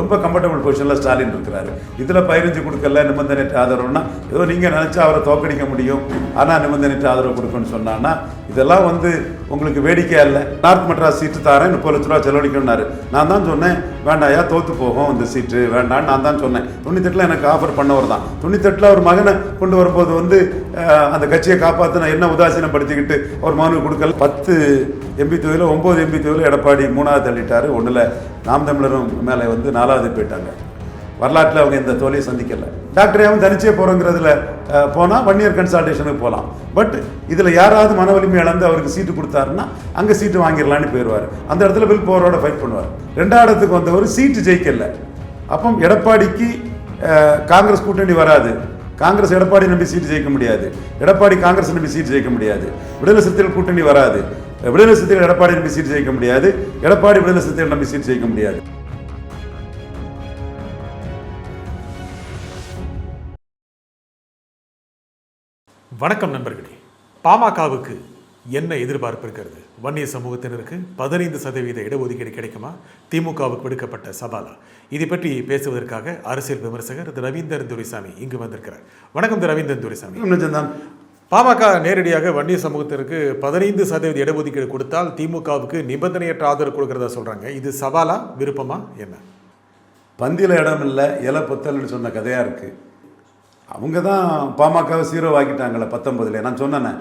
ரொம்ப கம்ஃபர்டபுள் பொசிஷனில் ஸ்டாலின் இருக்கிறாரு. இதில் பயிரிஞ்சு கொடுக்கல நிபந்தனைட்டு ஆதரவுனா ஏதோ நீங்கள் நினச்சா அவரை தோக்கடிக்க முடியும். ஆனால் நிபந்தனைட்டு ஆதரவு கொடுக்கணும்னு சொன்னான்னா இதெல்லாம் வந்து உங்களுக்கு வேடிக்கையாக இல்லை. நார்த் மெட்ராஸ் சீட்டு தாரேன் முப்பது லட்ச ரூபா செலவழிக்கணும்னாரு நான் தான் சொன்னேன் வேண்டாயா தோற்று போகும் இந்த சீட்டு. வேண்டான்னு நான் தான் சொன்னேன். தொண்ணூத்தெட்டில் எனக்கு ஆஃபர் பண்ணவர் தான். தொண்ணூத்தெட்டில் அவர் மகனை கொண்டு வரும்போது வந்து அந்த கட்சியை காப்பாற்றின என்ன உதாசீனப்படுத்திக்கிட்டு அவர் மகனுக்கு கொடுக்கல. பத்து எம்பி தொகுதியில் ஒம்பது எம்பி தொகுதியில் எடப்பாடி மூணாவது தள்ளிட்டார் ஒன்றில் நாம் தமிழரும் மேலே வந்து நாலாவது போயிட்டாங்க. வரலாற்றில் அவங்க இந்த தோல்வியை சந்திக்கல. டாக்டரையாவும் தனிச்சே போகிறோங்கிறதுல போனால் ஒன் இயர் கன்சல்டேஷனுக்கு போகலாம் பட் இதில் யாராவது மன வலிமை இழந்து அவருக்கு சீட்டு கொடுத்தாருன்னா அங்கே சீட்டு வாங்கிடலான்னு போயிடுவார் அந்த இடத்துல வில் போரோட ஃபைட் பண்ணுவார். ரெண்டாவது இடத்துக்கு வந்தவர் சீட்டு ஜெயிக்கல. அப்போ எடப்பாடிக்கு காங்கிரஸ் கூட்டணி வராது. காங்கிரஸ் எடப்பாடி நம்பி சீட்டு ஜெயிக்க முடியாது. எடப்பாடி காங்கிரஸ் நம்பி சீட்டு ஜெயிக்க முடியாது. விடுதலை சிறுத்தைகள் கூட்டணி வராது. விடுதலை சிறுத்தைகள் எடப்பாடி நம்பி சீட்டு ஜெயிக்க முடியாது. எடப்பாடி விடுதலை சிறுத்தைகள் நம்பி சீட்டு ஜெயிக்க முடியாது. வணக்கம் நண்பர்களே. பாமகவுக்கு என்ன எதிர்பார்ப்பு இருக்கிறது? வன்னிய சமூகத்தினருக்கு பதினைந்து சதவீத இடஒதுக்கீடு கிடைக்குமா? திமுகவுக்கு விடுக்கப்பட்ட சவாலா? இதை பற்றி பேசுவதற்காக அரசியல் விமர்சகர் திரு ரவீந்திரன் துரைசாமி இங்கு வந்திருக்கிறார். வணக்கம் திரு ரவீந்திரன் துரைசாமி. பாமக நேரடியாக வன்னிய சமூகத்திற்கு பதினைந்து சதவீத இடஒதுக்கீடு கொடுத்தால் திமுகவுக்கு நிபந்தனையற்ற ஆதரவு கொடுக்கறதா சொல்கிறாங்க இது சவாலா விருப்பமா என்ன? பந்தியில் இடம் இல்லை இலை பொத்தல்னு சொன்ன கதையாக இருக்குது அவங்க தான் பாமகவை சீரோ ஆக்கிட்டாங்களே பத்தொம்பதுல நான் சொன்னேனே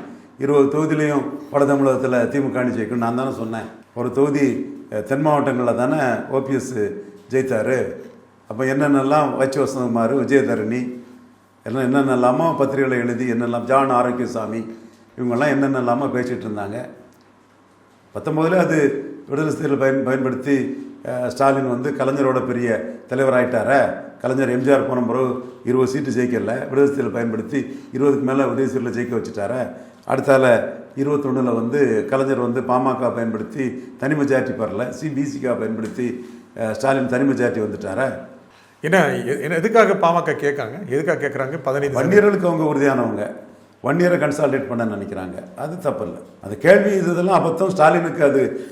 இருபது தொகுதியிலையும் வட தமிழகத்தில் திமுக அணி ஜெயிக்கும் நான் தானே சொன்னேன். ஒரு தொகுதி தென் மாவட்டங்களில் தானே ஓபிஎஸ் ஜெயித்தார். அப்போ என்னென்னலாம் வச்சு வசந்தகுமார் விஜயதரணி எல்லாம் என்னென்னலாமோ பத்திரிகையில் எழுதி என்னெல்லாம் ஜான் ஆரோக்கியசாமி இவங்கெல்லாம் என்னென்னலாமோ பேசிகிட்டு இருந்தாங்க. பத்தொம்போதில் அது விடுதலை சிறுத்தைகள் பயன் பயன்படுத்தி ஸ்டாலின் வந்து கலைஞரோட பெரிய தலைவராயிட்டாரே. கலைஞர் எம்ஜிஆர் போன பிறகு இருபது சீட்டு ஜெயிக்கல. விடுதலை சிறுத்தைகள் பயன்படுத்தி இருபதுக்கு மேலே விடுதலை சிறுத்தையில் ஜெயிக்க வச்சுட்டாரே. அடுத்தால இருபத்தொன்னில் வந்து கலைஞர் வந்து பாமக பயன்படுத்தி தனி மெஜாரிட்டி பெறல சிபிசிகா பயன்படுத்தி ஸ்டாலின் தனி மெஜாரிட்டி வந்துட்டாரே. என்ன- எதுக்காக பாமக கேட்காங்க? எதுக்காக கேட்கறாங்க? பதினைந்து வன்னியர்களுக்கு அவங்க உறுதியானவங்க. வன்னியரை கன்சால்டேட் பண்ண நினைக்கிறாங்க. அது தப்பில்லை. அந்த கேள்வி இது இதெல்லாம் அபத்தம். ஸ்டாலினுக்கு அது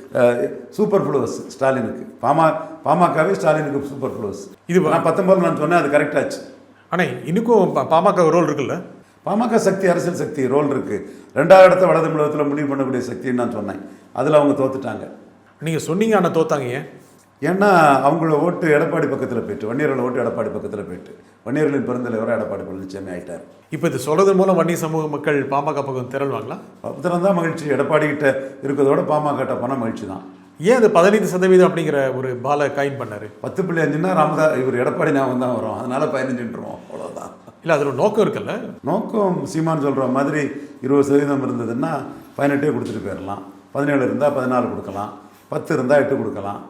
சூப்பர் ஃப்ளூவஸ் ஸ்டாலினுக்கு. பாமா பாமகவே ஸ்டாலினுக்கு சூப்பர் ஃப்ளூவஸ் இது நான் பத்தொன்பது நான் சொன்னேன் அது கரெக்டாச்சு ஆனா இன்னுக்கும் பாமக ரோல் இருக்குல்ல? பாமக சக்தி அரசியல் சக்தி ரோல் இருக்கு. ரெண்டாவது இடத்த வட தமிழகத்தில் முடிவு பண்ணக்கூடிய சக்தின்னு நான் சொன்னேன். அதில் அவங்க தோத்துட்டாங்க. நீங்க சொன்னீங்க ஆனா தோத்தாங்க ஏன்? ஏன்னா அவங்களோட ஓட்டு எடப்பாடி பக்கத்தில் போயிட்டு வன்னியர்களோட ஓட்டு எடப்பாடி பக்கத்தில் போயிட்டு. வன்னியர்களின் பெருந்தலைவராக எடப்பாடி பழனிசாமி ஆயிட்டார். இப்போ இது சொல்றதன் மூலம் வன்னி சமூக மக்கள் பாமக பக்கம் திரள்வாங்களா? பத்திரம் தான் மகிழ்ச்சி. எடப்பாடி கிட்ட இருக்கிறதோட பாமக கிட்ட போனால் மகிழ்ச்சி தான். ஏன் அது பதினைந்து சதவீதம் அப்படிங்கிற ஒரு பால காயின் பண்ணாரு? பத்து புள்ளி அஞ்சுன்னா ராமதா இவர் எடப்பாடி ஞாபகம் தான் வரும். அதனால பதினஞ்சுன்றோம் அவ்வளோதான் இல்ல அதுல ஒரு நோக்கம் இருக்குல்ல? நோக்கம் சீமான் சொல்கிற மாதிரி இருபது சதவீதம் இருந்ததுன்னா பதினெட்டே கொடுத்துட்டு போயிடலாம் பதினேழு இருந்தால் பதினாலு கொடுக்கலாம். பத்து இருந்தால் எட்டு கொடுக்கலாம்.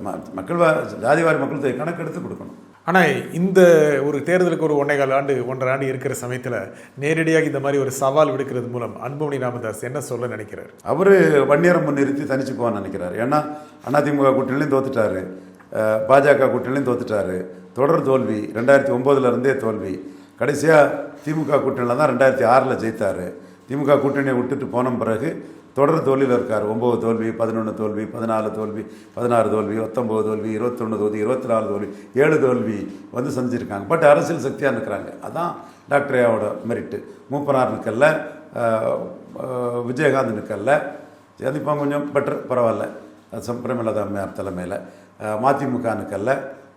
மக்கள் வா- ஜாதிவாரி மக்கள் தொகை கணக்கெடுத்து கொடுக்கணும். ஆனா இந்த ஒரு தேர்தலுக்கு ஒரு ஒன்றே கால் ஆண்டு ஒன்றரை ஆண்டு இருக்கிற சமயத்துல நேரடியாக இந்த மாதிரி ஒரு சவால் விடுக்கிறது மூலம் அன்புமணி ராமதாஸ் என்ன சொல்ல நினைக்கிறார்? அவர் வன்னியரை முன்னிறுத்தி தனிச்சு போவான்னு நினைக்கிறார். ஏன்னா அதிமுக கூட்டணிலையும் தோத்துட்டாரு. பாஜக கூட்டணிலையும் தோத்துட்டாரு. தொடர் தோல்வி ரெண்டாயிரத்தி ஒம்போதுல இருந்தே தோல்வி. கடைசியாக திமுக கூட்டணியில் தான் ரெண்டாயிரத்தி ஆறில் ஜெயித்தார். திமுக கூட்டணியை விட்டுட்டு போன பிறகு தொடர் தோல்வியில் இருக்கார். ஒம்பது தோல்வி பதினொன்று தோல்வி பதினாலு தோல்வி பதினாறு தோல்வி பத்தொம்பது தோல்வி இருபத்தொன்று தோல்வி இருபத்தி நாலு தோல்வி ஏழு தோல்வி வந்து சந்திச்சிருக்காங்க. பட் அரசியல் சக்தியாக இருக்கிறாங்க அதான் டாக்டர்யாவோட மெரிட்டு மூப்பனார் நிற்கல விஜயகாந்த் நிற்கல இப்போ கொஞ்சம் பெட்டர் பரவாயில்ல. அது அம்மையார் தலைமையில். மதிமுக நிற்கல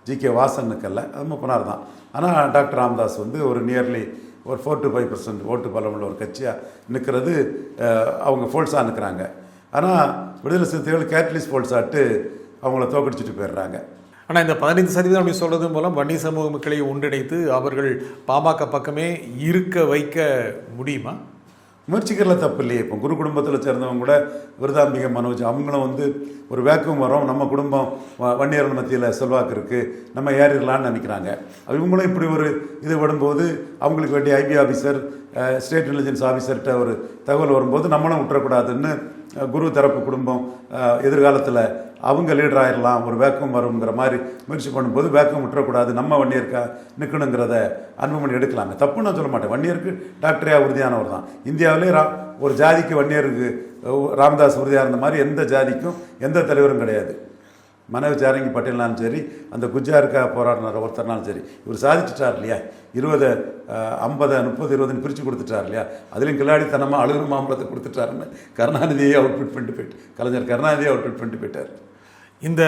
ஜி கே வாசன் நிற்கல அது மூப்பனார் தான். ஆனால் டாக்டர் ராமதாஸ் வந்து ஒரு நியர்லி ஒரு ஃபோர் டு ஃபைவ் பர்சன்ட் ஓட்டு பலமுள்ள ஒரு கட்சியாக நிற்கிறது அவங்க ஃபோல்ஸாக நிற்கிறாங்க ஆனால் விடுதலை சிறுத்தைகள் கேட்லிஸ் ஃபோல்ஸாட்டு அவங்கள தோக்கடிச்சிட்டு போயிடுறாங்க. ஆனால் இந்த பதினைந்து சதவீதம் அப்படி சொல்றது மூலம் வன்னி சமூக மக்களை ஒன்றிணைத்து அவர்கள் பாமக பக்கமே இருக்க வைக்க முடியுமா? முயற்சிக்கிறதுல தப்பு இல்லையே. இப்போ குரு குடும்பத்தில் சேர்ந்தவங்க கூட விருதாம்பிகை மனோஜ் அவங்களும் வந்து ஒரு வேக்கம் வரும். நம்ம குடும்பம் வ- வன்னியர்கள் மத்தியில் செல்வாக்கு இருக்குது நம்ம ஏறிடலான்னு நினைக்கிறாங்க. இவங்களும் இப்படி ஒரு இது விடும்போது அவங்களுக்கு வேண்டிய ஐபி ஆஃபீஸர் ஸ்டேட் இன்டெலிஜென்ஸ் ஆஃபீஸர்கிட்ட ஒரு தகவல் வரும்போது நம்மளும் விட்டுறக்கூடாதுன்னு குரு தரப்பு குடும்பம் எதிர்காலத்தில் அவங்க லீடர் ஆயிடலாம் ஒரு வேக்கம் வருங்கிற மாதிரி முயற்சி பண்ணும்போது வேக்கம் விட்டுறக்கூடாது நம்ம வன்னியருக்கா நிற்கணுங்கிறத அன்புமணி எடுக்கலாமே. தப்பு நான் சொல்ல மாட்டேன். வன்னியருக்கு டாக்டரையா உறுதியானவர் தான். இந்தியாவிலே ரா ஒரு ஜாதிக்கு வன்னியருக்கு ராம்தாஸ் ராமதாஸ் உறுதியாக இருந்த மாதிரி எந்த ஜாதிக்கும் எந்த தலைவரும் கிடையாது. மனோஜ் ஜாரங்கி பட்டேல்னாலும் சரி அந்த குஜாருக்காக போராடினார் ஒருத்தர்னாலும் சரி இவர் சாதிச்சிட்டார் இல்லையா? இருபது ஐம்பது முப்பது இருபதுன்னு பிரித்து கொடுத்துட்டார் இல்லையா? அதுலேயும் கிளாடித்தனமாக அழுகுற மாம்பழத்தை கொடுத்துட்டாருன்னு கருணாநிதியை அவுட்பிட் பண்ணிட்டு போயிட்டு கலைஞர் கருணாநிதியை அவுட்ஃபிட் பண்ணிட்டு போயிட்டார். இந்த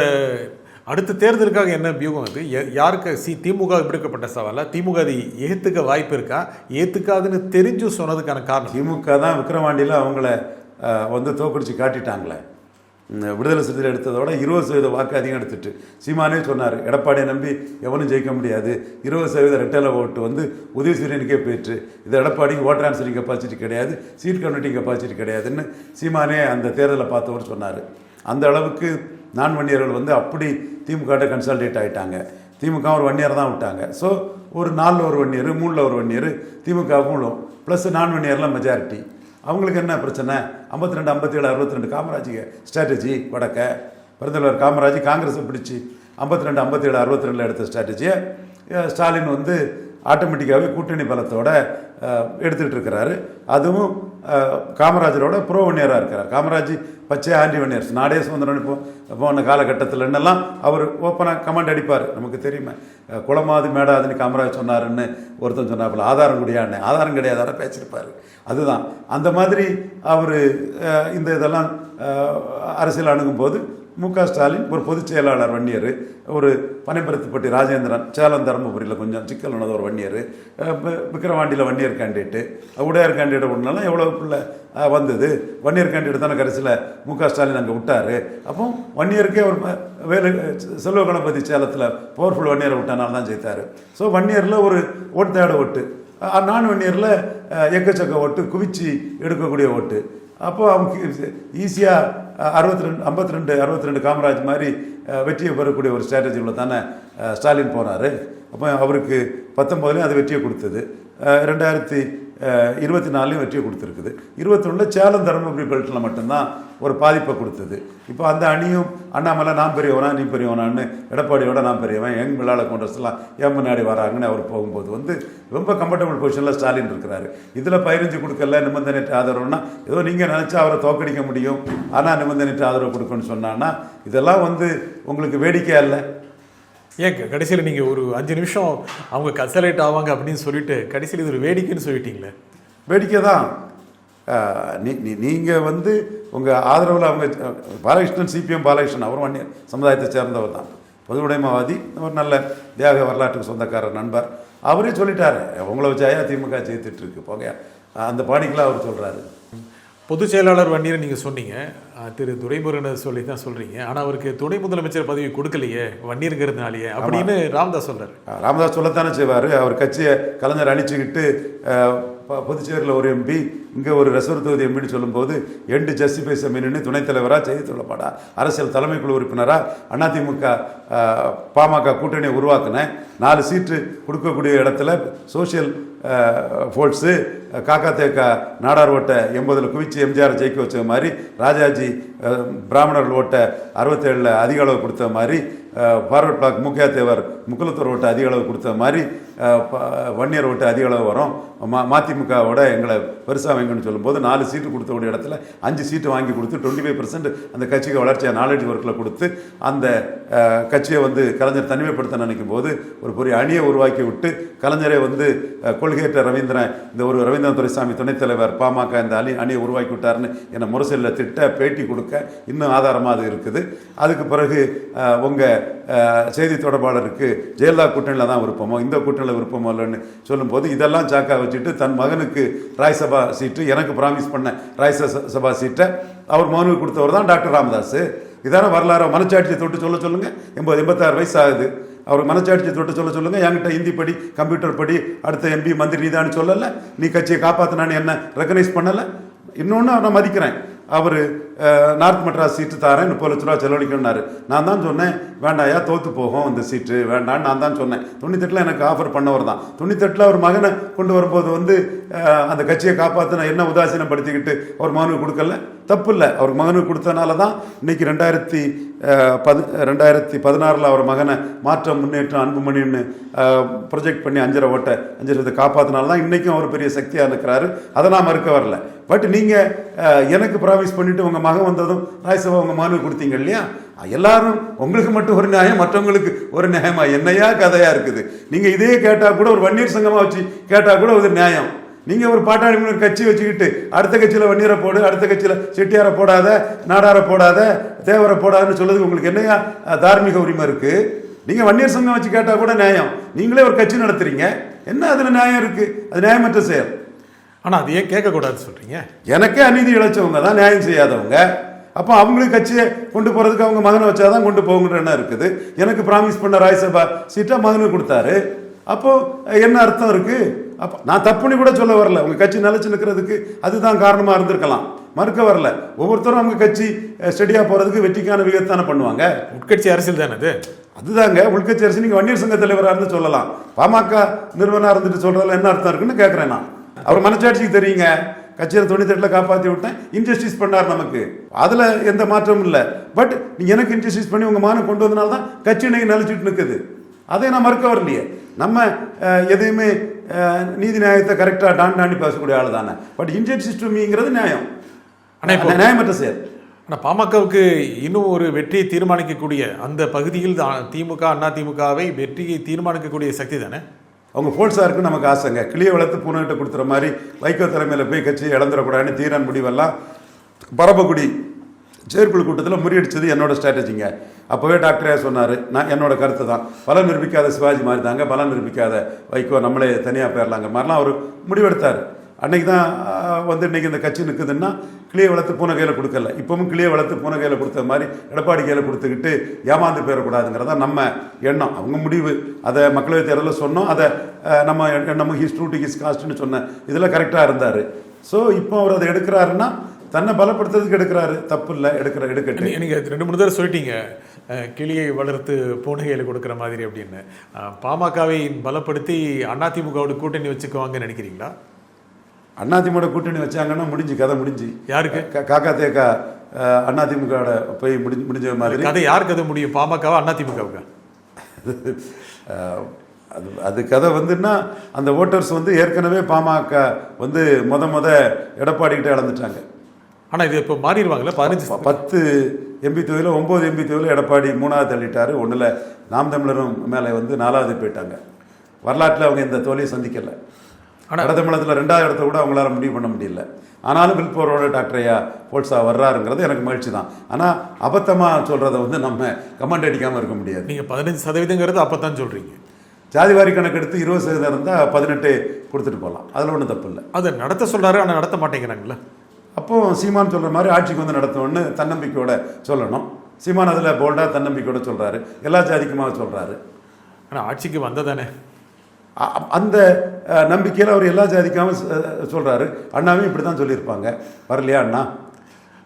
அடுத்த தேர்தலுக்காக என்ன வியூகம் அது? யாருக்கு? சி திமுக விடுக்கப்பட்ட சவாலா? திமுக அதை ஏற்றுக்க வாய்ப்பு இருக்கா? ஏற்றுக்காதுன்னு தெரிஞ்சும் சொன்னதுக்கான காரணம். திமுக தான் விக்ரவாண்டியில் அவங்கள வந்து தோக்கடிச்சு காட்டிட்டாங்களே. விடுதலை சிறுத்தைகள் எடுத்ததோட இருபது சதவீத வாக்கு அதிகம் எடுத்துட்டு சீமானே சொன்னார் எடப்பாடியை நம்பி எவனும் ஜெயிக்க முடியாது. இருபது சதவீத ரெட்டலை ஓட்டு வந்து உதயசூரியனுக்கே போயிட்டு இது எடப்பாடிக்கு ஓட்டர் ஆன்சரிங் கெப்பாசிட்டி கிடையாது சீட் கம்யூனிட்டி கெப்பாசிட்டி கிடையாதுன்னு சீமானே அந்த தேர்தலை பார்த்தவர் சொன்னார். அந்த அளவுக்கு நான் வன்னியர்கள் வந்து அப்படி திமுகிட்ட கன்சல்டேட் ஆகிட்டாங்க திமுக ஒரு ஒன் இயர் தான் விட்டாங்க. ஸோ ஒரு நாலில் ஒரு வன்னியர் மூணில் ஒரு வன்னியர் திமுகவும் திமுக மூலம் ப்ளஸ் நான் வன்னியர்லாம் மெஜாரிட்டி அவங்களுக்கு என்ன பிரச்சனை? ஐம்பத்தி ரெண்டு ஐம்பத்தி ஏழு அறுபத்தி ரெண்டு காமராஜிக ஸ்ட்ராட்டஜி வடக்க. பிறந்தவர் காமராஜ் காங்கிரஸை பிடிச்சி ஐம்பத்தி ரெண்டு ஐம்பத்தி ஏழு அறுபத்தி ரெண்டில் எடுத்த ஸ்ட்ராட்டஜியை ஸ்டாலின் வந்து ஆட்டோமேட்டிக்காகவே கூட்டணி பலத்தோட எடுத்துகிட்டு எடுத்துக்கிட்டு இருக்கிறாரு அதுவும் காமராஜரோட ப்ரோ வன்னியராக இருக்கிறார் காமராஜ் பச்சை ஆண்டி வன்னியர்ஸ் நாடே சுதந்திரம் இப்போ போன காலகட்டத்தில் என்னெல்லாம் அவர் ஓப்பனாக கமெண்ட் அடிப்பார். நமக்கு தெரியுமே. குளமாது மேடாதுன்னு காமராஜ் சொன்னாருன்னு ஒருத்தன் சொன்னாப்புல ஆதாரம் குடியான்னு ஆதாரம் கிடையாதார அதை பேசியிருப்பார். அதுதான். அந்த மாதிரி அவர் இந்த இதெல்லாம் அரசியல் அணுகும்போது மு க ஸ்டாலின் ஒரு பொதுச் செயலாளர் வன்னியர் ஒரு பனைப்பருத்துப்பட்டி ராஜேந்திரன் சேலம் தருமபுரியில் கொஞ்சம் சிக்கல் உணர்ந்த ஒரு வன்னியர் விக்கிரவாண்டியில் வன்னியர் கேண்டிடேட்டு உடையார் கேண்டிடேட் ஒன்றாலும் எவ்வளோ பிள்ளை வந்தது? வன்னியர் கேண்டிடேட் தானே கடைசியில் மு க ஸ்டாலின் அங்கே விட்டார். அப்போ வன்னியருக்கே ஒரு வேலு செல்வ கணபதி சேலத்தில் பவர்ஃபுல் வன்னியரை விட்டனால தான் ஜெயித்தார். ஸோ வன்னியரில் ஒரு ஓட்டு தேட ஓட்டு நான் வன்னியரில் எக்கச்சக்க ஓட்டு குவிச்சு எடுக்கக்கூடிய ஓட்டு. அப்போ அவங்க ஈஸியாக அறுபத்தி ரெண்டு ஐம்பத்தி ரெண்டு அறுபத்தி ரெண்டு காமராஜ் மாதிரி வெற்றியை பெறக்கூடிய ஒரு ஸ்ட்ராட்டஜியில் தானே ஸ்டாலின் போனார் அப்போ அவருக்கு பத்தொம்போதுலேயும் அது வெற்றியை கொடுத்தது. ரெண்டாயிரத்தி இருபத்தி நாலுலையும் வெற்றியை கொடுத்துருக்குது. இருபத்தொன்னில் சேலம் தருமபுரி பெல்ட்டில் மட்டும்தான் ஒரு பாதிப்பை கொடுத்தது. இப்போ அந்த அணியும் அண்ணாமலை நான் பெரியவனா நீ பெரியவனான்னு எடப்பாடியோட நான் பெரியவன் எங் விழால கொண்டஸ்லாம் என் முன்னாடி வராங்கன்னு அவர் போகும்போது வந்து ரொம்ப கம்ஃபர்டபுள் பொசிஷனில் ஸ்டாலின் இருக்கிறாரு. இதில் பதினஞ்சு கொடுக்கல நிபந்தனைட்டு ஆதரவுனா ஏதோ நீங்கள் நினச்சா அவரை தோக்கடிக்க முடியும். ஆனால் நிபந்தனைட்டு ஆதரவு கொடுக்கணும்னு சொன்னான்னா இதெல்லாம் வந்து உங்களுக்கு வேடிக்கையாக இல்லை. ஏன் கடைசியில் நீங்கள் ஒரு அஞ்சு நிமிஷம் அவங்க கன்சலேட் ஆவாங்க அப்படின்னு சொல்லிட்டு கடைசியில் இது ஒரு வேடிக்கைன்னு சொல்லிட்டீங்களே? வேடிக்கை தான். நீ நீங்கள் வந்து உங்கள் ஆதரவில் அவங்க பாலகிருஷ்ணன் சிபிஎம் பாலகிருஷ்ணன் அவரும் அந்நிய சமுதாயத்தை சேர்ந்தவர் தான். பொது உடைமைவாதி ஒரு நல்ல தியாக வரலாற்றுக்கு சொந்தக்காரர் நண்பர். அவரே சொல்லிட்டாரு உங்களை வச்சு அதிமுக ஜெயித்துட்டு இருக்கு போங்க. அந்த பாணிக்கெலாம் அவர் சொல்கிறாரு பொதுச் செயலாளர் வன்னியர் நீங்கள் சொன்னீங்க. திரு துரைமுருகனை சொல்லி தான் சொல்கிறீங்க ஆனால் அவருக்கு துணை முதலமைச்சர் பதவி கொடுக்கலையே வன்னியருங்கிறதுனாலயே அப்படின்னு ராமதாஸ் சொல்றாரு. ராமதாஸ் சொல்லத்தானே செய்வார். அவர் கட்சியை கலைஞர் அழிச்சுக்கிட்டு புதுச்சேரியில் ஒரு எம்பி இங்கே ஒரு ரிசர்வ் தொகுதி எம்பின்னு சொல்லும்போது எண்டு ஜஸ்டிஃபை செமினு துணைத் தலைவராக செய்தி சொல்லப்படா. அரசியல் தலைமைக்குழு உறுப்பினராக அதிமுக பாமக கூட்டணியை உருவாக்குனேன். நாலு சீட்டு கொடுக்கக்கூடிய இடத்துல சோஷியல் ஃபோர்ட்ஸு காக்கா தேக்கா நாடார் ஓட்டை எண்பதில் குவிச்சு எம்ஜிஆர் ஜெயிக்க வச்ச மாதிரி ராஜாஜி பிராமணர்கள் ஓட்டை அறுபத்தேழில் அதிக அளவு கொடுத்த மாதிரி ஃபார்வர்ட் பிளாக் முக்கியா தேவர் முக்குலத்தூர் ஓட்டை அதிக அளவு கொடுத்த மாதிரி வன்னியர் ஓட்டு அதிக அளவு வரும். மா மதிமுகவோட எங்களை பெருசாக வைங்கன்னு சொல்லும்போது நாலு சீட்டு கொடுத்தக்கூடிய இடத்துல அஞ்சு சீட்டு வாங்கி கொடுத்து டுவெண்ட்டி ஃபைவ் அந்த கட்சிக்கு வளர்ச்சியாக நாலேஜ் ஒர்க்கில் கொடுத்து அந்த கட்சியை வந்து கலைஞர் தனிமைப்படுத்த நினைக்கும் போது ஒரு பெரிய அணியை உருவாக்கி விட்டு கலைஞரை வந்து கொள்கை கொள்கையற்ற ரவீந்திரன் இந்த ஒரு ரவீந்திரன் துரைசாமி துணைத் தலைவர் பாமக இந்த அணி அணியை உருவாக்கி விட்டாருன்னு என்னை முரசலில் திட்ட பேட்டி கொடுக்க இன்னும் ஆதாரமாக அது இருக்குது. அதுக்கு பிறகு உங்கள் செய்தி தொடர்பாளருக்கு ஜெயலலிதா கூட்டணியில் தான் விருப்பமோ இந்த கூட்டணியில் விருப்பமோ இல்லைன்னு சொல்லும்போது இதெல்லாம் சாக்கா வச்சுட்டு தன் மகனுக்கு ராஜ்யசபா சீட்டு எனக்கு ப்ராமிஸ் பண்ண ராஜ்யசபா சபா சீட்டை அவர் மகனுக்கு கொடுத்தவர் தான் டாக்டர் ராமதாஸ் இதான வரலாறு மனச்சாட்சியை தொட்டு சொல்ல சொல்லுங்கள் எண்பது எண்பத்தாறு வயசு ஆகுது. அவர் மனச்சாட்சியை தொட்டு சொல்ல சொல்லுங்கள் என்கிட்ட ஹிந்தி படி கம்ப்யூட்டர் படி அடுத்த எம்பி மந்திரி நீதான்னு சொல்லலை. நீ கட்சியை காப்பாற்றினான்னு என்ன ரெக்கனைஸ் பண்ணலை? இன்னொன்று நான் மதிக்கிறேன். அவர் நார்த் மெட்ராஸ் சீட்டு தாரேன் முப்பது லட்ச ரூபா செலவழிக்கணும்னாரு நான் தான் சொன்னேன் வேண்டாயா தோற்று போகும் அந்த சீட்டு. வேண்டான்னு நான் தான் சொன்னேன். தொண்ணூத்தெட்டில் எனக்கு ஆஃபர் பண்ணவர் தான். தொண்ணூத்தெட்டில் அவர் மகனை கொண்டு வரும்போது வந்து அந்த கட்சியை காப்பாற்றின என்ன உதாசீனப்படுத்திக்கிட்டு அவர் மகனுக்கு கொடுக்கல? தப்பு இல்லை அவர் மகனுக்கு கொடுத்தனால தான் இன்னைக்கு ரெண்டாயிரத்தி பது ரெண்டாயிரத்தி பதினாறில் அவர் மகனை மாற்றம் முன்னேற்றம் அன்புமணின்னு ப்ரொஜெக்ட் பண்ணி அஞ்சரை ஓட்டை அஞ்சரை காப்பாற்றினால தான் இன்றைக்கும் அவர் பெரிய சக்தியாக இருக்கிறாரு. அதை நான் மறுக்க வரல. பட் நீங்கள் எனக்கு ப்ராமிஸ் பண்ணிட்டு உங்கள் மகன் வந்ததும் ராய்சபா உங்கள் மகனுக்கு கொடுத்தீங்க இல்லையா? எல்லாரும் உங்களுக்கு மட்டும் ஒரு நியாயம் மற்றவங்களுக்கு ஒரு நியாயமா? என்னையா கதையா இருக்குது? நீங்க இதே கேட்டா கூட ஒரு வன்னியர் சங்கமா வச்சு கேட்டா கூட ஒரு நியாயம். நீங்க ஒரு பாட்டாளி முன்னேற்ற கட்சி வச்சுக்கிட்டு அடுத்த கட்சியில வன்னியரை போடு அடுத்த கட்சியில செட்டியாரை போடாத நாடாரை போடாத தேவரை போடாதுன்னு சொல்லுறது உங்களுக்கு என்னையா தார்மீக உரிமை இருக்கு? நீங்க வன்னியர் சங்கம் வச்சு கேட்டா கூட நியாயம். நீங்களே ஒரு கட்சி நடத்துறீங்க. என்ன அதுல நியாயம் இருக்கு? அது நியாயமற்ற செயல். ஆனா அது ஏன் கேட்கக்கூடாதுன்னு சொல்றீங்க. எனக்கே அநீதி இழைச்சவங்க தான் நியாயம் செய்யாதவங்க. அப்போ அவங்களுக்கு கட்சியை கொண்டு போறதுக்கு அவங்க மகனை வச்சாதான் கொண்டு போகுங்கிற எண்ணம் இருக்குது. எனக்கு ப்ராமிஸ் பண்ண ராஜ்யசபா சீட்டை மகனுக்கு கொடுத்தாரு. அப்போ என்ன அர்த்தம் இருக்கு? அப்போ நான் தப்புன்னு கூட சொல்ல வரல. உங்க கட்சி நிலைச்சு நிற்கிறதுக்கு அதுதான் காரணமா இருந்திருக்கலாம். மறுக்க வரல. ஒவ்வொருத்தரும் அவங்க கட்சி ஸ்டெடியா போறதுக்கு வெற்றிக்கான விகத்தானே பண்ணுவாங்க. உட்கட்சி அரசியல் தானே அது? அதுதாங்க. உள்கட்சி அரசு நீங்க வன்னியர் சங்க தலைவராக இருந்து சொல்லலாம். பாமக நிறுவனா இருந்துட்டு சொல்றதுல என்ன அர்த்தம் இருக்குன்னு கேட்கிறேன் நான். அவர் மனச்சாட்சிக்கு தெரியுங்க. கட்சியில் தொண்ணூத்தெட்டில் காப்பாற்றி விட்டேன். இன்ஜஸ்டிஸ் பண்ணார் நமக்கு. அதில் எந்த மாற்றமும் இல்லை. பட் நீ எனக்கு இன்ஜஸ்டிஸ் பண்ணி உங்கள் மானம் கொண்டு வந்தனால தான் கட்சி இன்னைக்கு நிலச்சிட்டு நிற்குது அதை நான் மறுக்க வரலையே. நம்ம எதையுமே நீதி நியாயத்தை கரெக்டாக டான் டாண்டி பேசக்கூடிய ஆள் தானே. பட் இன்ஜஸ்டிஸ் டு மீங்கிறது நியாயம். ஆனா இப்போ நியாயமற்ற செயல். ஆனா பாமகவுக்கு இன்னும் ஒரு வெற்றியை தீர்மானிக்கக்கூடிய அந்த பகுதியில் தான் திமுக அண்ணா திமுகவை வெற்றியை தீர்மானிக்கக்கூடிய சக்தி தானே? அவங்க ஃபோல்ஸாக இருக்குன்னு நமக்கு ஆசைங்க. கிளியை வளர்த்து பூனைகிட்ட கொடுத்துற மாதிரி வைகோ தலைமையில் போய் கட்சியை இழந்துடக்கூடாதுன்னு தீரன் முடிவெல்லாம் பரபக்குடி செயற்குழு கூட்டத்தில் முறியடிச்சது என்னோட ஸ்ட்ராட்டஜிங்க அப்போவே டாக்டரே சொன்னார் நான் என்னோட கருத்து தான். பலம் நிரூபிக்காத சிவாஜி மாதிரி தாங்க பலம் நிரூபிக்காத வைகோ நம்மளே தனியாக போயிடலாங்க. மாதிரிலாம் அவர் முடிவெடுத்தார். அன்னைக்கு தான் வந்து இன்னைக்கு இந்த கட்சி நிற்குதுன்னா கிளியை வளர்த்து பூனை கையில் கொடுக்கல. இப்பவும் கிளியை வளர்த்து பூனை கையில் கொடுத்த மாதிரி எடப்பாடி கையில் கொடுத்துக்கிட்டு ஏமாந்து போயிடக்கூடாதுங்கிறதா நம்ம எண்ணம். அவங்க முடிவு. அதை மக்களவைத் தேர்தலில் சொன்னோம். அதை நம்ம நம்ம ஹிஸ் ட்ரூ டு ஹிஸ் காஸ்ட்னு சொன்ன இதில் கரெக்டாக இருந்தார். ஸோ இப்போ அவர் அதை எடுக்கிறாருன்னா தன்னை பலப்படுத்துறதுக்கு எடுக்கிறாரு. தப்பு இல்லை எடுக்கிற எடுக்கட்டும் நீங்கள் ரெண்டு மூணு தடவை சொல்லிட்டீங்க. கிளியை வளர்த்து பூனைகையில் கொடுக்குற மாதிரி அப்படின்னு. பாமகவை பலப்படுத்தி அதிமுகவோட கூட்டணி வச்சுக்குவாங்கன்னு நினைக்கிறீங்களா? அதிமுக கூட்டணி வச்சாங்கன்னா முடிஞ்சு கதை முடிஞ்சு. யாருக்கு? காக்கா தேக்கா அதிமுகவோட போய் முடிஞ்சு முடிஞ்ச மாதிரி. கதை யாருக்கு அது முடியும்? பாமகவா அதிமுகவுக்கா அது அது கதை வந்துன்னா அந்த ஓட்டர்ஸ் வந்து ஏற்கனவே பாமக வந்து முத முத எடப்பாடிக்கிட்ட இழந்துட்டாங்க ஆனா இது இப்போ மாறிடுவாங்கல்ல? பதினஞ்சு பத்து எம்பி தொகுதியில் ஒம்பது எம்பி தொகுதியில் எடப்பாடி மூணாவது தள்ளிட்டாரு. ஒன்றில் நாம் தமிழரும் மேலே வந்து நாலாவது போயிட்டாங்க. வரலாற்றில் அவங்க இந்த தோல்வியை சந்திக்கல. ஆனா- வடதமிழகத்தில் ரெண்டாவது இடத்த கூட அவங்களால முடிவு பண்ண முடியல. ஆனாலும் வில்போரோட டாக்டர் ஐயா போல்சா வர்றாருங்கிறது எனக்கு மகிழ்ச்சி தான். ஆனால் அபத்தமாக சொல்கிறத வந்து நம்ம கமெண்ட் அடிக்காமல் இருக்க முடியாது. நீங்க பதினஞ்சு சதவீதங்கிறது அப்பதான் சொல்றீங்க. ஜாதிவாரி கணக்கெடுத்து இருபது சதவீதம் இருந்தால் பதினெட்டு கொடுத்துட்டு போகலாம் அதில் ஒன்றும் தப்பு இல்லை. அதை நடத்த சொல்றாரு ஆனா நடத்த மாட்டேங்கிறாங்கல்ல? அப்போ சீமான் சொல்ற மாதிரி ஆட்சிக்கு வந்து நடத்துவோன்னு தன்னம்பிக்கையோட சொல்லணும். சீமான் அதில் போல்டாக தன்னம்பிக்கையோட சொல்றாரு. எல்லா ஜாதிக்குமாக சொல்றாரு. ஆனா ஆட்சிக்கு வந்ததானே? அந்த நம்பிக்கையில அவர் எல்லா ஜாதிக்காகவும் சொ- சொல்றாரு. அண்ணாவும் இப்படி தான் சொல்லியிருப்பாங்க. வரலையா அண்ணா?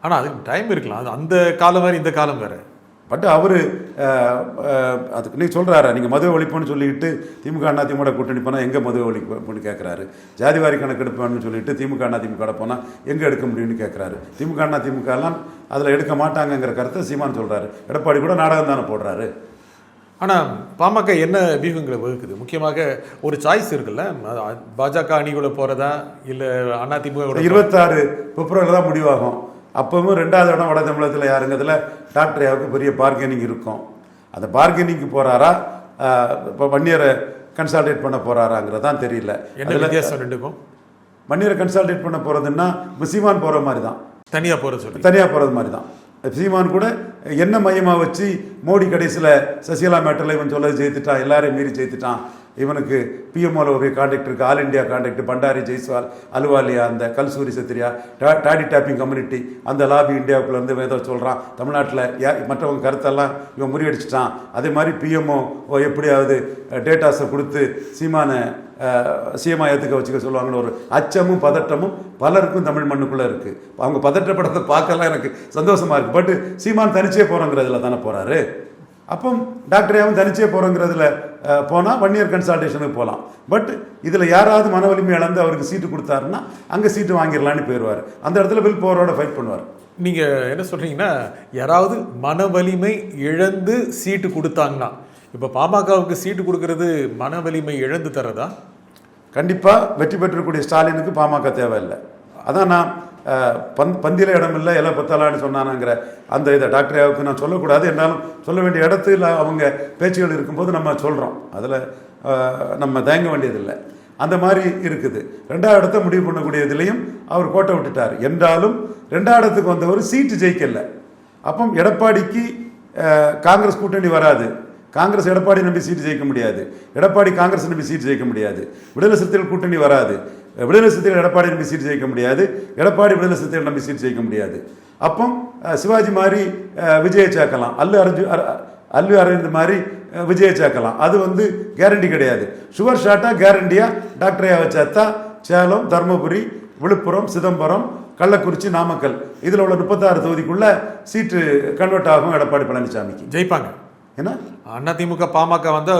ஆனா அதுக்கு டைம் இருக்கலாம். அது அந்த காலம் வேற இந்த காலம் வேற. பட் அவர் அதுக்கு நீ சொல்கிறாரு நீங்கள் மதுவை ஒழிப்புன்னு சொல்லிட்டு திமுக அண்ணா திமுக கூட்டணி போனால் எங்கே மதுவை ஒழிப்புன்னு கேட்குறாரு ஜாதிவாரி கணக்கு எடுப்பேன்னு சொல்லிட்டு திமுக அண்ணா திமுக போனால் எங்கே எடுக்க முடியும்னு கேட்குறாரு திமுக அண்ணா திமுக எல்லாம் அதில் எடுக்க மாட்டாங்கங்கிற கருத்தை சீமான் சொல்கிறாரு எடப்பாடி கூட நாடகம் தானே போடுறாரு. ஆனா பாமக என்ன வியூகங்களை வகுக்குது? முக்கியமாக ஒரு சாய்ஸ் இருக்குல்ல? பாஜக அணிக்குள்ள போறதா? இல்ல அதிமுக இருபத்தாறு பிப்ரவரியில் தான் முடிவாகும். அப்பவும் ரெண்டாவது இடம் வட தமிழகத்தில் யாருங்கிறதுல டாக்டர் யாவுக்கு பெரிய பார்கெனிங் இருக்கும். அந்த பார்கெனிங்க்கு போகிறாரா இப்போ வன்னியரை கன்சால்டேட் பண்ண போகிறாராங்கிறது தான் தெரியல. என்ன வித்தியாசம் ரெண்டுக்கும்? வன்னியரை கன்சால்டேட் பண்ண போகிறதுன்னா சீமான் போகிற மாதிரி தான் தனியா போற சொல்லி. தனியாக போகிறது மாதிரி தான் சீமான் கூட என்ன மையமாக வச்சு மோடி கடைசியில் சசிகலா மேட்டரில் இவன் சொல்ல ஜெயித்துட்டான் எல்லாரையும் மீறி ஜெயித்துட்டான். இவனுக்கு பிஎம்ஓல ஒரு கான்டாக்ட் இருக்குது All India contact Bhandari Jaiswal Ahluwalia அந்த கல்சூரி சத்திரியா டா டாடி டேப்பிங் கம்யூனிட்டி அந்த லாபி இந்தியாவுக்குள்ள இருந்து ஏதோ சொல்கிறான் தமிழ்நாட்டில் யா மற்றவங்க கருத்தெல்லாம் இவன் முறியடிச்சிட்டான். அதே மாதிரி பிஎம்ஓ எப்படியாவது டேட்டாஸை கொடுத்து சீமானை சீமா ஏற்றுக்க வச்சுக்க சொல்லுவாங்கன்னு ஒரு அச்சமும் பதட்டமும் பலருக்கும் தமிழ் மண்ணுக்குள்ளே இருக்குது அவங்க பதட்டப்படத்தை பார்க்கலாம் எனக்கு சந்தோஷமாக இருக்குது பட் சீமான் தனிச்சே போகிறோங்கிறதுல தானே போகிறாரு அப்போ டாக்டரையாவும் தனிச்சே போகிறோங்கிறதுல போனால் ஒன் இயர் கன்சல்டேஷனுக்கு போகலாம் பட் இதில் யாராவது மன வலிமை இழந்து அவருக்கு சீட்டு கொடுத்தாருன்னா அங்கே சீட்டு வாங்கிடலான்னு போயிடுவார் அந்த இடத்துல வில் போரோட ஃபைட் பண்ணுவார். நீங்கள் என்ன சொல்கிறீங்கன்னா யாராவது மன வலிமை இழந்து சீட்டு கொடுத்தாங்கன்னா இப்போ பாமகவுக்கு சீட்டு கொடுக்கறது மன வலிமை இழந்து தரதா கண்டிப்பாக வெற்றி பெற்றக்கூடிய ஸ்டாலினுக்கு பாமக தேவையில்லை. அதான் நான் பந் பந்தியில் இடம் இல்லை எல்லாம் பத்தலான்னு சொன்னானாங்கிற அந்த இதை டாக்டர் நான் சொல்லக்கூடாது. என்றாலும் சொல்ல வேண்டிய இடத்துல அவங்க பேச்சுகள் இருக்கும்போது நம்ம சொல்கிறோம் அதில் நம்ம தயங்க வேண்டியதில்லை. அந்த மாதிரி இருக்குது. ரெண்டாவது இடத்த முடிவு பண்ணக்கூடியதுலையும் அவர் கோட்டை விட்டுட்டார். என்றாலும் ரெண்டாவது இடத்துக்கு வந்தவர் சீட்டு ஜெயிக்கல. அப்போ எடப்பாடிக்கு காங்கிரஸ் கூட்டணி வராது. காங்கிரஸ் எடப்பாடி நம்பி சீட்டு ஜெயிக்க முடியாது. எடப்பாடி காங்கிரஸ் நம்பி சீட்டு ஜெயிக்க முடியாது. விடுதலை சிறுத்தைகள் கூட்டணி வராது. விடுதலை சிறுத்தைகள் எடப்பாடி நம்பி சீட்டு ஜெயிக்க முடியாது. எடப்பாடி விடுதலை சிறுத்தைகள் நம்பி சீட்டு ஜெயிக்க முடியாது. அப்போ சிவாஜி மாதிரி விஜயை சேர்க்கலாம். அல்லு அரஞ்சு அல்வி அல்லு அரவிந்த் மாதிரி விஜயை சேர்க்கலாம். அது வந்து கேரண்டி கிடையாது. சுகர் ஷாட்டாக கேரண்டியாக டாக்டரையாக வச்சாத்தா சேலம் தருமபுரி விழுப்புரம் சிதம்பரம் கள்ளக்குறிச்சி நாமக்கல். இதில் உள்ள முப்பத்தாறு தொகுதிக்குள்ளே சீட்டு கன்வெர்ட் ஆகும் எடப்பாடி பழனிசாமிக்கு. ஜெயிப்பாங்க. ஏன்னா அதிமுக பாமக வந்தா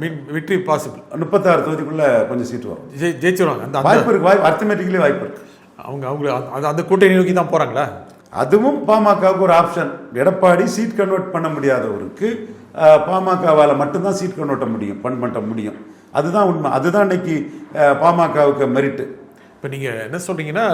மீன் வெற்றி பாசிபிள் முப்பத்தாறு தொகுதிக்குள்ள கொஞ்சம் சீட்டு வரும். ஜெய் ஜெயிச்சிருவாங்க. அந்த வாய்ப்பு இருக்கு. வாய்ப்பு அர்த்தமேட்டிக்கலி வாய்ப்பு இருக்கு. அவங்க அவங்க அந்த- அந்த கூட்டணி நோக்கி தான் போறாங்களா? அதுவும் பாமகவுக்கு ஒரு ஆப்ஷன் எடப்பாடி சீட் கன்வெர்ட் பண்ண முடியாதவருக்கு பாமகவால மட்டும்தான் சீட் கன்வெர்ட் முடியும் பண் பண்ண முடியும். அதுதான் உண்மை. அதுதான் இன்னைக்கு பாமகவுக்கு மெரிட்டு இப்போ நீங்க என்ன சொல்றீங்கன்னா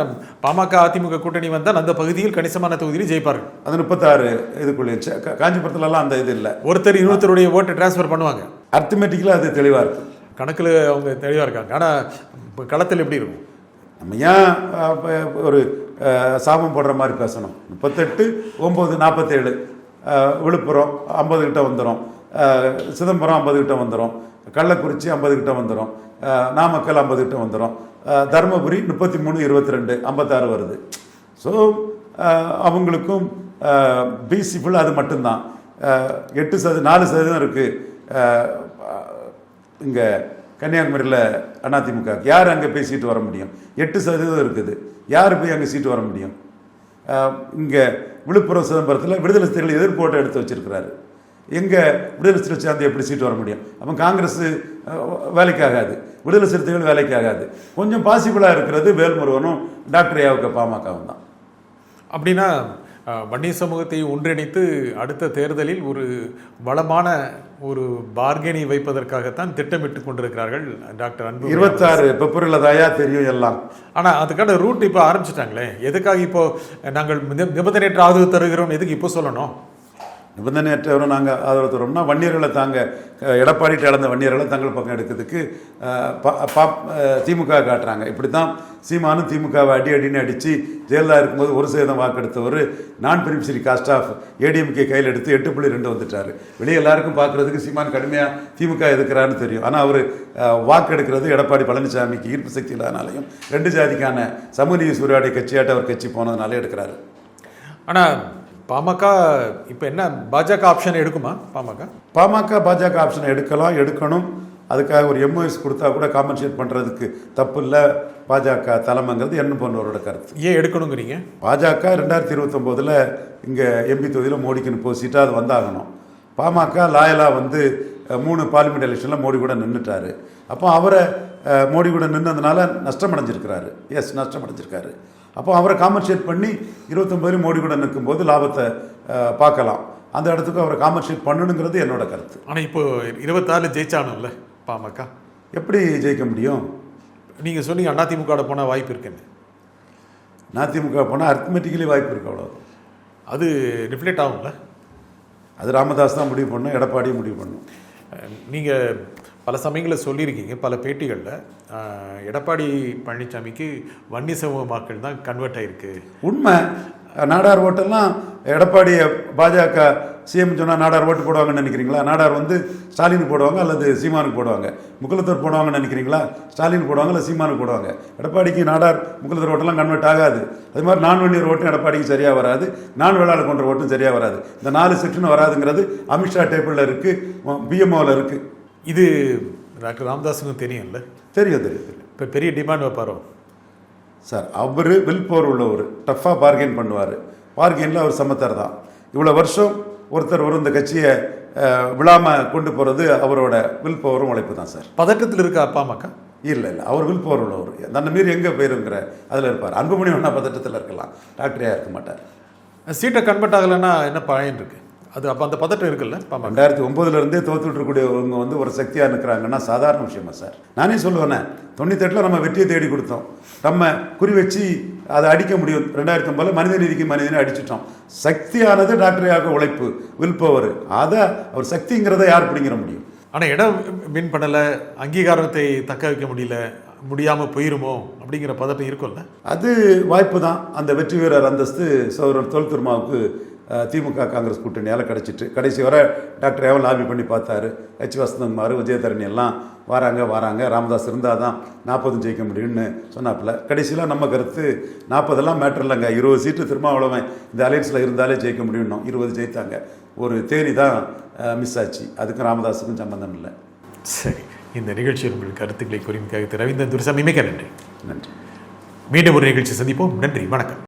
பாமக அதிமுக கூட்டணி வந்தால் அந்த பகுதியில் கணிசமான தொகுதியில் ஜெயிப்பார்கள். அது முப்பத்தாறு இதுக்குள்ளே காஞ்சிபுரத்துலலாம் அந்த இது இல்லை. ஒருத்தர் இன்னொருத்தருடைய ஓட்டை டிரான்ஸ்ஃபர் பண்ணுவாங்க. அர்த்தமேட்டிக்கலாக அது தெளிவாக இருக்கு. கணக்குல அவங்க தெளிவா இருக்காங்க. ஆனா இப்ப களத்தில் எப்படி இருக்கும்? நம்ம ஏன் ஒரு சாபம் போடுற மாதிரி பேசணும்? முப்பத்தெட்டு ஒம்பது நாற்பத்தேழு விழுப்புரம் ஐம்பது கிட்ட வந்துடும் சிதம்பரம் ஐம்பது கிட்ட வந்துடும் கள்ளக்குறிச்சி ஐம்பது கிட்ட வந்துடும் நாமக்கல் ஐம்பது கிட்ட வந்துடும் தருமபுரி முப்பத்தி மூணு இருபத்தி ரெண்டு ஐம்பத்தாறு வருது. ஸோ அவங்களுக்கும் பிசி ஃபுல் அது மட்டும்தான். எட்டு சதவீதம் நாலு சதவீதம் இருக்குது இங்கே கன்னியாகுமரியில் அதிமுக. யார் அங்கே போய் சீட்டு வர முடியும்? எட்டு சதவீதம் இருக்குது. யார் போய் அங்கே சீட்டு வர முடியும்? இங்கே விழுப்புரம் சிதம்பரத்தில் விடுதலை சிறுத்தைகள் எதிர்ப்போட்டை எடுத்து வச்சிருக்கிறாரு. எங்கே விடுதலை சிறுத்தை சேர்ந்து எப்படி சீட்டு வர முடியும்? அப்போ காங்கிரஸ் வேலைக்காகாது. விடுதலை சிறுத்தைகள் வேலைக்காகாது. கொஞ்சம் பாசிபிளாக இருக்கிறது வேல்முருகனும் டாக்டர் ஏவுக்க பாமகவும் தான். அப்படின்னா அஹ், வன்னிய சமூகத்தை ஒன்றிணைத்து அடுத்த தேர்தலில் ஒரு வளமான ஒரு பார்கெனி வைப்பதற்காகத்தான் திட்டமிட்டு கொண்டிருக்கிறார்கள் டாக்டர் அன்பு இருபத்தாறு பிப்ரவரியில் தாயா தெரியும் எல்லாம். ஆனா அதுக்கான ரூட் இப்போ ஆரம்பிச்சிட்டாங்களே. எதுக்காக இப்போ நாங்கள் நிப- நிபந்தனையற்ற ஆதரவு தருகிறோம் எதுக்கு இப்போ சொல்லணும்? நிபந்தனையற்றவரை நாங்கள் ஆதரவு தரோம்னா வன்னியர்களை தாங்க எடப்பாடிட்டு எடப்பாடிட்ட இழந்த வன்னியர்களை தங்கள் பக்கம் எடுக்கிறதுக்கு பா- திமுக காட்டுறாங்க. இப்படி தான் சீமானும் திமுகவை அடி அடின்னு அடித்து ஜெயலலிதா இருக்கும்போது ஒரு சதவீதம் வாக்கெடுத்தவர் நான் பெனிஃபிஷரி காஸ்ட் ஆஃப் ஏடிஎம்கே கையில் எடுத்து எட்டு புள்ளி ரெண்டு வந்துட்டார். வெளியே எல்லாருக்கும் பார்க்குறதுக்கு சீமான் கடுமையாக திமுக எதுக்கிறான்னு தெரியும். ஆனால் அவர் வாக்கெடுக்கிறது எடப்பாடி பழனிசாமிக்கு ஈர்ப்பு சக்தி இல்லாதனாலையும் ரெண்டு ஜாதிக்கான சமூக சூரியாடை கட்சியாட்ட அவர் கட்சி போனதுனாலே எடுக்கிறாரு. ஆனால் பாமக இப்போ என்ன பாஜக ஆப்ஷன் எடுக்குமா பாமக? பாமக பாஜக ஆப்ஷனை எடுக்கலாம் எடுக்கணும். அதுக்காக ஒரு எம்ஓஎஸ் கொடுத்தா கூட காம்பன்சேட் பண்ணுறதுக்கு தப்பு இல்லை. பாஜக தலைமைங்கிறது என்ன போன்றவரோட கருத்து. ஏன் எடுக்கணுங்கிறீங்க? பாஜக ரெண்டாயிரத்தி இருபத்தொம்போதில் இங்கே எம்பி தொகுதியில் மோடிக்கு முப்பது சீட்டாக அது வந்தாகணும். பாமக லாயலாக வந்து மூணு பார்லிமெண்ட் எலெக்ஷனில் மோடி கூட நின்றுட்டாரு அப்போ அவரை மோடி கூட நின்னதுனால நஷ்டம் அடைஞ்சிருக்கிறாரு எஸ் நஷ்டம் அடைஞ்சிருக்காரு அப்போ அவரை காம்பன்சேட் பண்ணி இருபத்தொம்பதுலையும் மோடி கூட நிற்கும்போது லாபத்தை பார்க்கலாம். அந்த இடத்துக்கு அவரை காம்பன்சேட் பண்ணணுங்கிறது என்னோட கருத்து. ஆனா இப்போ இருபத்தாறு ஜெயிச்சானும்ல பாமக. எப்படி ஜெயிக்க முடியும்? நீங்க சொன்னீங்க அதிமுக போன வாய்ப்பு இருக்குன்னு. அதிமுக போனால் அர்த்தமெட்டிக்கலி வாய்ப்பு இருக்கு அவ்வளோ அது ரிஃப்ளெக்ட் ஆகும்ல? அது ராமதாஸ் தான் முடிவு பண்ணும் எடப்பாடியும் முடிவு பண்ணும் அஹ் நீங்க பல சமயங்களில் சொல்லியிருக்கீங்க பல பேட்டிகளில். எடப்பாடி பழனிசாமிக்கு வன்னி சமூக மக்கள் தான் கன்வெர்ட் ஆயிருக்கு. உண்மை. நாடார் ஓட்டெல்லாம் எடப்பாடி பாஜக சிஎம் சொன்னால் நாடார் ஓட்டு போடுவாங்கன்னு நினைக்கிறீங்களா? நாடார் வந்து ஸ்டாலினுக்கு போடுவாங்க அல்லது சீமானுக்கு போடுவாங்க? முக்குலத்தூர் போடுவாங்கன்னு நினைக்கிறீங்களா? ஸ்டாலின் போடுவாங்க இல்லை சீமானுக்கு போடுவாங்க? எடப்பாடிக்கு நாடார் முக்குலத்தூர் ஓட்டெல்லாம் கன்வெர்ட் ஆகாது. அது மாதிரி நான் வன்னியர் ஓட்டும் எடப்பாடிக்கு சரியாக வராது. நான் வேளாளர் கொண்ட ஓட்டும் சரியாக வராது. இந்த நாலு செக்ஷன் வராதுங்கிறது அமித்ஷா டேபிளில் இருக்குது பிஎம்ஓவில் இருக்குது இது டாக்டர் ராமதாஸுக்கும் தெரியும்ல? தெரியும் தெரியும். தெரியும் இப்போ பெரிய டிமாண்ட் வைப்பாரோ சார் அவர் வில் போர் உள்ளவர் டஃப்பாக பார்கெயின் பண்ணுவார். பார்கெயினில் அவர் சமத்தர் தான். இவ்வளோ வருஷம் ஒருத்தர் ஒரு இந்த கட்சியை விழாமல் கொண்டு போகிறது அவரோட வில் பவரும் உழைப்பு தான் சார். பதட்டத்தில் இருக்கா பாமக இல்லை இல்லை. அவர் வில் பவர் உள்ளவர். தன்னை மீறி எங்கே போயிருங்கிற அதில் இருப்பார். அன்புமணி ஒன்றா பதட்டத்தில் இருக்கலாம். டாக்டரே இருக்க மாட்டார். சீட்டை கன்வெர்ட் ஆகலைன்னா என்ன பயன் இருக்கு? அது அப்போ அந்த பதட்டம் இருக்குல்ல? ரெண்டாயிரத்தி ஒம்போதுலேருந்தே தோத்துட்டு இருக்கக்கூடியவங்க வந்து ஒரு சக்தியாக நிற்கிறாங்கன்னா சாதாரண விஷயமா சார். நானே சொல்லுவேனே தொண்ணூத்தெட்டில் நம்ம வெற்றியை தேடி கொடுத்தோம். நம்ம குறி வச்சு அதை அடிக்க முடியும். ரெண்டாயிரத்தி ஒன்பதுல மனித நீதிக்கு மனிதனை அடிச்சிட்டோம். சக்தியானது டாக்டரையாக உழைப்பு வில் பவர் அதை அவர் சக்திங்கிறத யார் பிடிங்கிற முடியும்? ஆனால் இடம் வின் பண்ணலை அங்கீகாரத்தை தக்க வைக்க முடியல முடியாமல் போயிருமோ அப்படிங்கிற பதட்டம் இருக்கும்ல? அது வாய்ப்பு தான் அந்த வெற்றி வீரர் அந்தஸ்து சௌரர் தொல் திருமாவுக்கு அஹ், திமுக காங்கிரஸ் கூட்டணியால் கிடச்சிட்டு கடைசி வரை டாக்டர் ஏவல் லாபி பண்ணி பார்த்தாரு. ஹெச் வசந்தகுமார் விஜயதரணி எல்லாம் வராங்க வராங்க. ராமதாஸ் இருந்தால் தான் நாற்பதும் ஜெயிக்க முடியும்னு சொன்னாப்புல. கடைசியில் நம்ம கருத்து நாற்பதெல்லாம் மேட்டர் இல்லைங்க. இருபது சீட்டு திருமாவளவன் இந்த அலையன்ஸில் இருந்தாலே ஜெயிக்க முடியும்னோம் இருபது ஜெயித்தாங்க. ஒரு தேனி தான் மிஸ் ஆச்சு. அதுக்கும் ராமதாஸுக்கும் சம்பந்தம் இல்லை. சரி. இந்த நிகழ்ச்சியில் உங்கள் கருத்துக்களை கூறியமைக்காக திரு ரவீந்திரன் துரசாமி மிக நன்றி. நன்றி. மீண்டும் ஒரு நிகழ்ச்சி சந்திப்போம். நன்றி. வணக்கம்.